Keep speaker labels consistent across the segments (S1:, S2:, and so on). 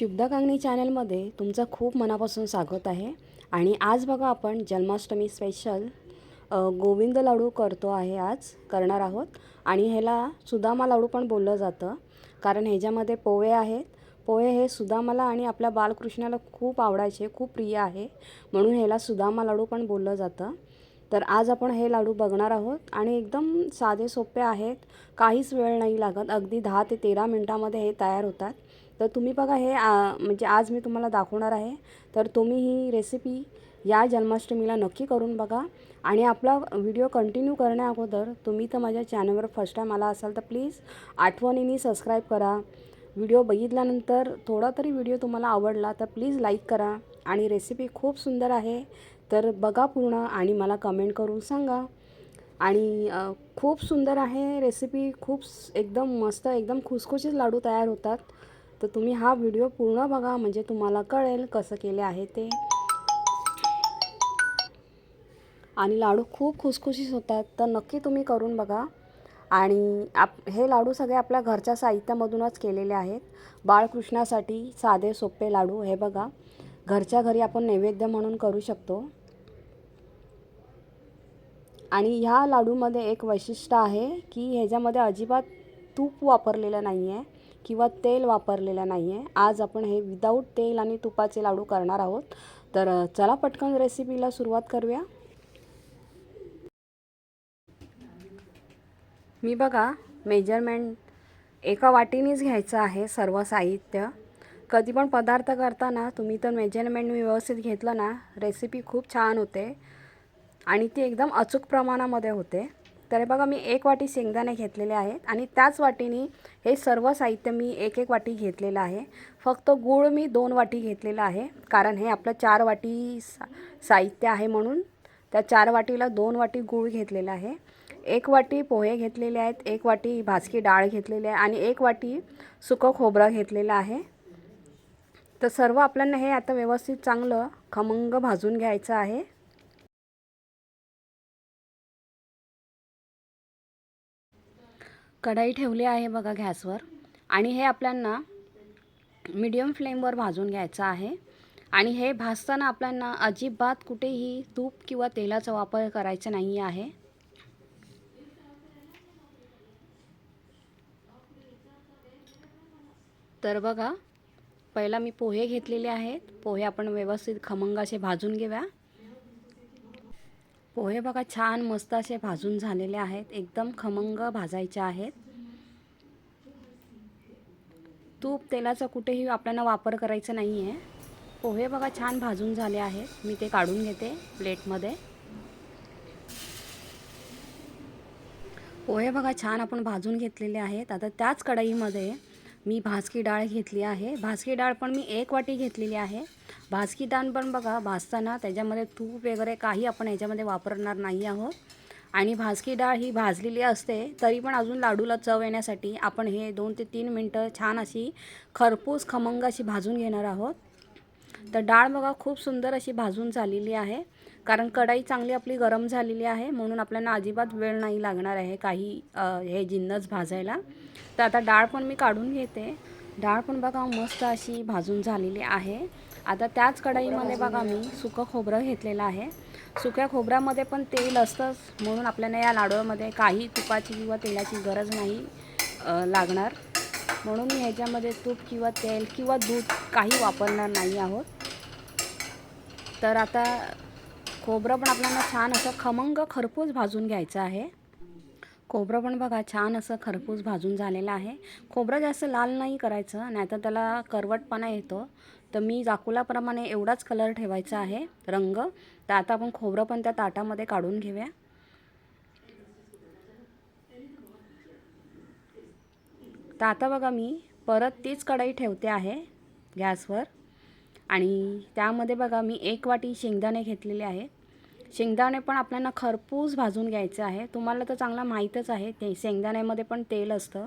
S1: शुभदा कांगणी चॅनलमध्ये तुमचं खूप मनापासून स्वागत आहे. आणि आज बघा आपण जन्माष्टमी स्पेशल गोविंद लाडू करतो आहे आज करणार आहोत. आणि ह्याला सुदामा लाडू पण बोललं जातं कारण ह्याच्यामध्ये पोहे आहेत. पोहे हे सुदामाला आणि आपल्या बालकृष्णाला खूप आवडायचे खूप प्रिय आहे. म्हणून ह्याला सुदामा लाडू पण बोललं जातं. तर आज आपण हे लाडू बघणार आहोत आणि एकदम साधे सोपे आहेत काहीच वेळ नाही लागत अगदी दहा ते तेरा मिनटामध्ये हे तयार होतात. तर तुम्ही बघा हे म्हणजे आज मी तुम्हाला दाखवणार आहे. तर तुम्ही ही रेसिपी या जन्माष्टमीला नक्की करून बघा. आणि आपला व्हिडिओ कंटिन्यू करण्या अगोदर तुम्ही तर माझ्या चॅनलवर फर्स्ट टाईम आला असाल तर प्लीज आठवणीने सबस्क्राईब करा. व्हिडिओ बघितल्यानंतर थोडा तरी व्हिडिओ तुम्हाला आवडला तर प्लीज लाईक करा. आणि रेसिपी खूप सुंदर आहे. तर बघा पूर्ण आणि मला कमेंट करून सांगा. आणि खूप सुंदर आहे रेसिपी खूप एकदम मस्त एकदम खुसखुशीत लाडू तयार होतात. तर तुम्ही हा व्हिडिओ पूर्ण बघा म्हणजे तुम्हाला कळेल कसं केले आहे ते. आणि लाडू खूप खुसखुशीत होतात तर नक्की तुम्ही करून बघा. आणि आप हे लाडू सगळे आपल्या घरच्या साहित्यामधूनच केलेले आहेत. बाळकृष्णासाठी साधे सोपे लाडू हे बघा. घरच्या घरी आपण नैवेद्य म्हणून करू शकतो. आणि ह्या लाडूमध्ये एक वैशिष्ट्य आहे की ह्याच्यामध्ये अजिबात तूप वापरलेलं नाही आहे किंवा तेल वापरलेलं नाही आहे आज आपण हे विदाऊट तेल आणि तुपाचे लाडू करणार आहोत. तर चला पटकन रेसिपीला सुरुवात करूया. मी बघा मेजरमेंट एका वाटीनेच घ्यायचं आहे सर्व साहित्य. कधी पण पदार्थ करताना तुम्ही तर मेजरमेंट मी व्यवस्थित घेतलं ना रेसिपी खूप छान होते. आणि ती एकदम अचूक प्रमाणामध्ये होते. तर हे बघा मी एक वाटी शेंगदाणे घेतलेले आहेत आणि त्याच वाटीने हे सर्व साहित्य मी एक एक वाटी घेतलेलं आहे. फक्त गूळ मी दोन वाटी घेतलेलं आहे कारण हे आपलं चार वाटी सा साहित्य आहे म्हणून. त्या चार वाटीला दोन वाटी गूळ घेतलेला आहे. एक वाटी पोहे घेतलेले आहेत एक वाटी भाजकी डाळ घेतलेली आहे आणि एक वाटी सुकं खोबरं घेतलेलं आहे. तर सर्व आपल्याला हे आता व्यवस्थित चांगलं खमंग भाजून घ्यायचं आहे. कढाई ठेवली आहे बघा गॅसवर. आणि हे आपल्यांना मिडियम फ्लेमवर भाजून घ्यायचं आहे. आणि हे भाजताना आपल्यांना अजिबात कुठेही तूप किंवा तेलाचा वापर करायचा नाही आहे. तर बघा पहिला मी पोहे घेतलेले आहेत. पोहे आपण व्यवस्थित खमंगाचे असे भाजून घेऊया. पोहे बघा छान मस्त असे भाजून झालेले आहेत. एकदम खमंग भाजायचे आहेत. तूप तेलाचा कुठेही आपल्याला वापर करायचा नाही आहे पोहे बघा छान भाजून झाले आहेत. मी ते काढून घेते प्लेटमध्ये. पोहे बघा छान आपण भाजून घेतलेले आहेत. आता त्याच कढईमध्ये मी भाजकी डाळ घेतली आहे. भाजकी डाळ पण मी एक वाटी घेतलेली आहे. भाजकी डाळ पण बघा भाजताना त्याच्यामध्ये तूप वगैरे काही आपण याच्यामध्ये वापरणार नाही आहोत. आणि भाजकी डाळ ही भाजलेली असते तरी पण अजून लाडूला चव येण्यासाठी आपण हे दोन ते तीन मिनटं छान अशी खरपूस खमंग अशी भाजून घेणार आहोत. तर डाळ बघा खूप सुंदर अशी भाजून झालेली आहे. कारण कढाई चांगली आपली गरम झालेली आहे म्हणून आपल्याला अजिबात वेळ नाही लागणार आहे काही हे जिन्नस भाजायला. तर आता डाळ पण मी काढून घेते. डाळ पण बघा मस्त अशी भाजून झालेली आहे. आता त्याच कढईमध्ये बघा मी सुकं खोबरं घेतलेलं आहे. सुक्या खोबऱ्यामध्ये पण तेल असतंच म्हणून आपल्याला या लाडूमध्ये काही तुपाची किंवा तेलाची गरज नाही लागणार. म्हणून मी ह्याच्यामध्ये तूप किंवा तेल किंवा दूध काही वापरणार नाही आहोत. तर आता खोबरं पण आपल्याला छान असं खमंग खरपूस भाजून घ्यायचं आहे. खोबरं पण बघा छान असं खरपूस भाजून झालेलं आहे. खोबरं जास्त लाल नाही करायचं नाहीतर त्याला करवटपणा येतो. तर मी जाकुलाप्रमाणे एवढाच कलर ठेवायचा आहे रंग. तर आता आपण खोबरं पण त्या ताटामध्ये काढून घेऊया. तर आता बघा मी परत तीच कढई ठेवते आहे गॅसवर. आणि त्यामध्ये बघा मी एक वाटी शेंगदाणे घेतलेले आहे शेंगदाणे पण आपल्याला खरपूस भाजून घ्यायचं आहे. तुम्हाला तर चांगला माहीतच आहे ते शेंगदाण्यामध्ये पण तेल असतं.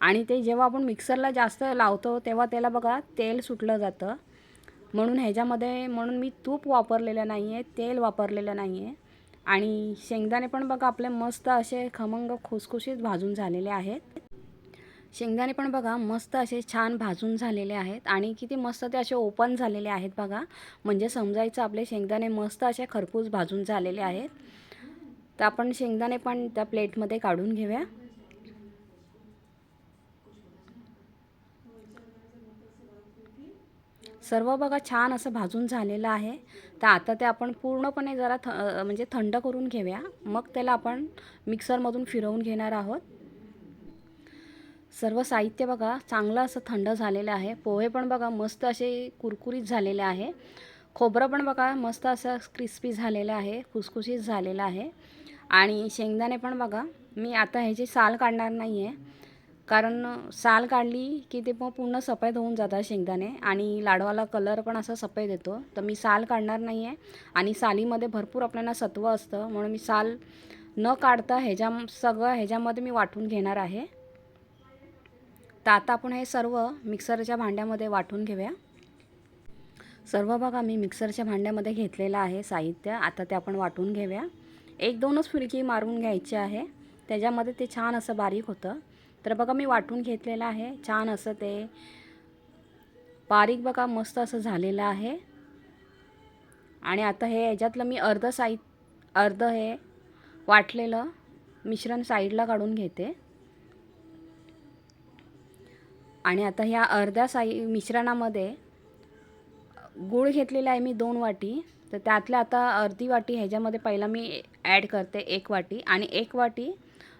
S1: आणि ते जेव्हा आपण मिक्सरला जास्त लावतो तेव्हा त्याला बघा तेल सुटलं जातं. म्हणून ह्याच्यामध्ये म्हणून मी तूप वापरलेलं नाही आहे तेल वापरलेलं नाही आहे आणि शेंगदाणे पण बघा आपले मस्त असे खमंग खुसखुशीत भाजून झालेले आहेत. शेंगदाणे पण बघा मस्त असे छान भाजून झालेले आहेत आणि किती मस्त ते असे ओपन झालेले आहेत बघा. म्हणजे समजायचं आपले शेंगदाणे मस्त असे खरपूस भाजून झालेले आहेत. तर आपण शेंगदाणे पण त्या प्लेटमध्ये काढून घेऊया. सर्व बघा छान असं भाजून झालेलं आहे. तर आता ते आपण पूर्णपणे जरा थ म्हणजे थंड करून घेऊया. मग त्याला आपण मिक्सरमधून फिरवून घेणार आहोत. सर्व साहित्य बघा चांगलं असं थंड झालेलं आहे. पोहे पण बघा मस्त असे कुरकुरीत झालेले आहे. खोबरं पण बघा मस्त असं क्रिस्पी झालेलं आहे खुसखुशीत झालेलं आहे. आणि शेंगदाणे पण बघा मी आता ह्याची साल काढणार नाही आहे कारण साल काढली की ते मग पूर्ण सफेद होऊन जातात शेंगदाणे आणि लाडवाला कलर पण असा सफेद येतो. तर मी साल काढणार नाही आहे आणि सालीमध्ये भरपूर आपल्याला सत्व असतं. म्हणून मी साल न काढता ह्याच्या सगळं ह्याच्यामध्ये मी वाटून घेणार आहे. तर आता आपण हे सर्व मिक्सरच्या भांड्यामध्ये वाटून घेऊया. सर्व बघा मी मिक्सरच्या भांड्यामध्ये घेतलेलं आहे साहित्य. आता ते आपण वाटून घेऊया. एक दोनच फिरकी मारून घ्यायची आहे. त्याच्यामध्ये ते छान असं बारीक होतं. तर बघा मी वाटून घेतलेलं आहे. छान असं ते बारीक बघा मस्त असं झालेलं आहे. आणि आता हे याच्यातलं मी अर्ध साहित्य अर्ध हे वाटलेलं मिश्रण साईडला काढून घेते. आणि आता ह्या अर्ध्या साई मिश्रणामध्ये गूळ घेतलेला आहे मी दोन वाटी. तर त्यातल्या आता अर्धी वाटी ह्याच्यामध्ये पहिला मी ॲड करते एक वाटी आणि एक वाटी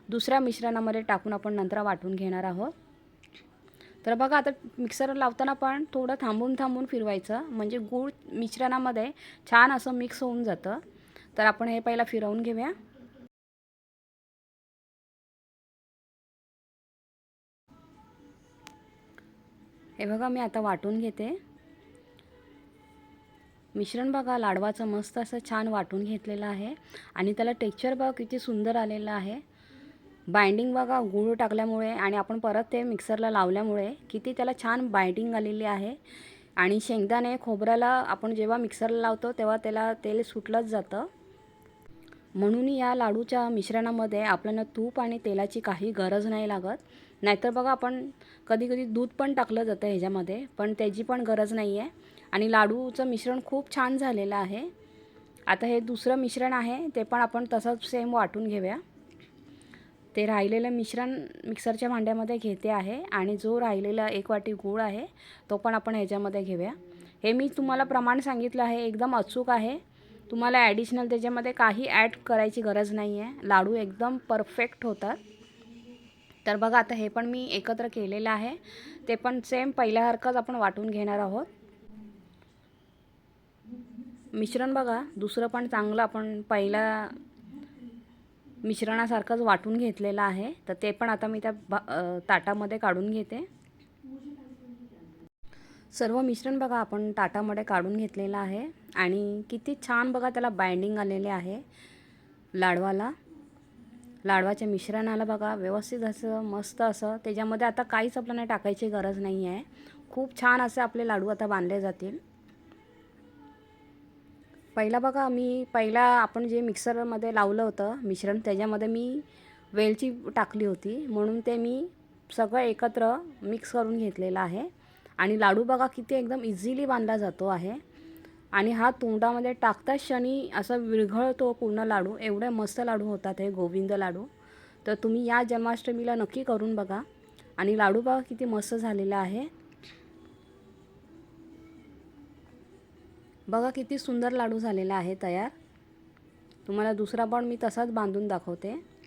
S1: दुसऱ्या मिश्रणामध्ये टाकून आपण नंतर वाटून घेणार आहोत. तर बघा आता मिक्सर लावताना पण थोडं थांबून थांबून फिरवायचं. म्हणजे गूळ मिश्रणामध्ये छान असं मिक्स होऊन जातं. तर आपण हे पहिला फिरवून घेऊया. हे बघा मी आता वाटून घेते. मिश्रण बघा लाडवाचं मस्त असं छान वाटून घेतलेलं आहे. आणि त्याला टेक्स्चर बघा किती सुंदर आलेलं आहे. बाइंडिंग बघा गूळ टाकल्यामुळे आणि आपण परत ते मिक्सरला लावल्यामुळे किती त्याला छान बाइंडिंग आलेली आहे. आणि शेंगदाणे खोबऱ्याला आपण जेव्हा मिक्सरला लावतो तेव्हा त्याला तेल सुटलंच जातं. म्हणून या लाडूच्या मिश्रणामध्ये आपल्याला तूप आणि तेलाची काही गरज नाही लागत. नाहीतर बघा आपण कधी कधी दूध पण टाकलं जातं ह्याच्यामध्ये पण त्याची पण गरज नाही आहे आणि लाडूचं मिश्रण खूप छान झालेलं आहे. आता हे दुसरं मिश्रण आहे ते पण आपण तसंच सेम वाटून घेऊया. ते राहिलेलं मिश्रण मिक्सरच्या भांड्यामध्ये घेते आहे आणि जो राहिलेला एक वाटी गूळ आहे तो पण आपण ह्याच्यामध्ये घेऊया. हे मी तुम्हाला प्रमाण सांगितलं आहे एकदम अचूक आहे. तुम्हाला ॲडिशनल त्याच्यामध्ये काही ॲड करायची गरज नाही आहे लाडू एकदम परफेक्ट होतात. तर बघा आता हे पण मी एकत्र केलेलं आहे. ते पण सेम पहिल्यासारखंच आपण वाटून घेणार आहोत. मिश्रण बघा दुसरं पण चांगलं आपण पहिला मिश्रणासारखंच वाटून घेतलेलं आहे. तर ते पण आता मी त्या भा ताटामध्ये काढून घेते. सर्व मिश्रण बघा आपण ताटामध्ये काढून घेतलेलं आहे. आणि किती छान बघा त्याला बाइंडिंग आलेले आहे लाडवाला. लाडवाच्या मिश्रणाला बघा व्यवस्थित असं मस्त असं. त्याच्यामध्ये आता काहीच आपल्याला टाकायची गरज नाही आहे खूप छान असे आपले लाडू आता बांधले जातील. पहिला बघा मी पहिला आपण जे मिक्सरमध्ये लावलं होतं मिश्रण त्याच्यामध्ये मी वेलची टाकली होती. म्हणून ते मी सगळं एकत्र मिक्स करून घेतलेलं आहे. आणि लाडू बघा किती एकदम इझिली बांधला जातो आहे. आणि हा तोंडामध्ये टाकताच क्षणी असा विरघळतो पूर्ण लाडू. एवढे मस्त लाडू होतात हे गोविंद लाडू. तर तुम्ही या जन्माष्टमीला नक्की करून बघा. आणि लाडू बघा किती मस्त झालेला आहे. बघा किती सुंदर लाडू झालेला आहे तयार. तुम्हाला दुसरा पण मी तसाच बांधून दाखवते.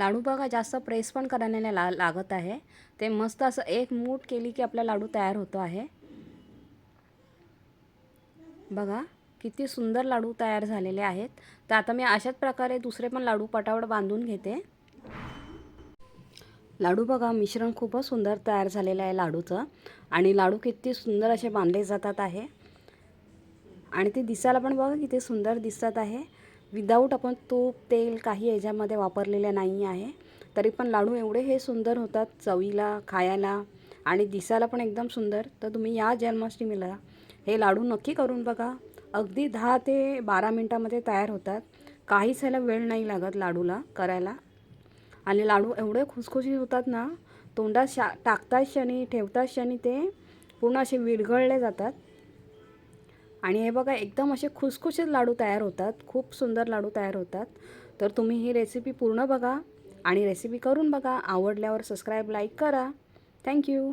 S1: लाडू बघा जास्त प्रेस पण करायला ला लागत आहे. ते मस्त असं एक मूठ केली की आपला लाडू तयार होतो आहे. बघा किती सुंदर लाडू तयार झालेले आहेत. तर आता मी अशाच प्रकारे दुसरे पण लाडू पटावड बांधून घेते. लाडू बघा मिश्रण खूपच सुंदर तयार झालेलं आहे लाडूचं. आणि लाडू किती सुंदर असे बांधले जातात आहे. आणि ते दिसायला पण बघा किती सुंदर दिसत आहे. विदाऊट आपण तूप तेल काही याच्यामध्ये वापरलेलं नाही आहे. तरी पण लाडू एवढे हे सुंदर होतात चवीला खायला आणि दिसायला पण एकदम सुंदर. तर तुम्ही या जन्माष्टमीला हे लाडू नक्की करून बघा. अगदी दहा ते बारा मिनटामध्ये तयार होतात. काहीच ह्याला वेळ नाही लागत लाडूला करायला. आणि लाडू एवढे खुसखुशीत होतात ना तोंडात शा टाकताच क्षणी ठेवताच क्षणी ते पूर्ण असे विरघळले जातात. आणि हे बघा एकदम असे खुसखुशीत लाडू तयार होतात. खूप सुंदर लाडू तयार होतात. तर तुम्ही ही रेसिपी पूर्ण बघा आणि रेसिपी करून बघा. आवडल्यावर सबस्क्राईब लाईक करा. Thank you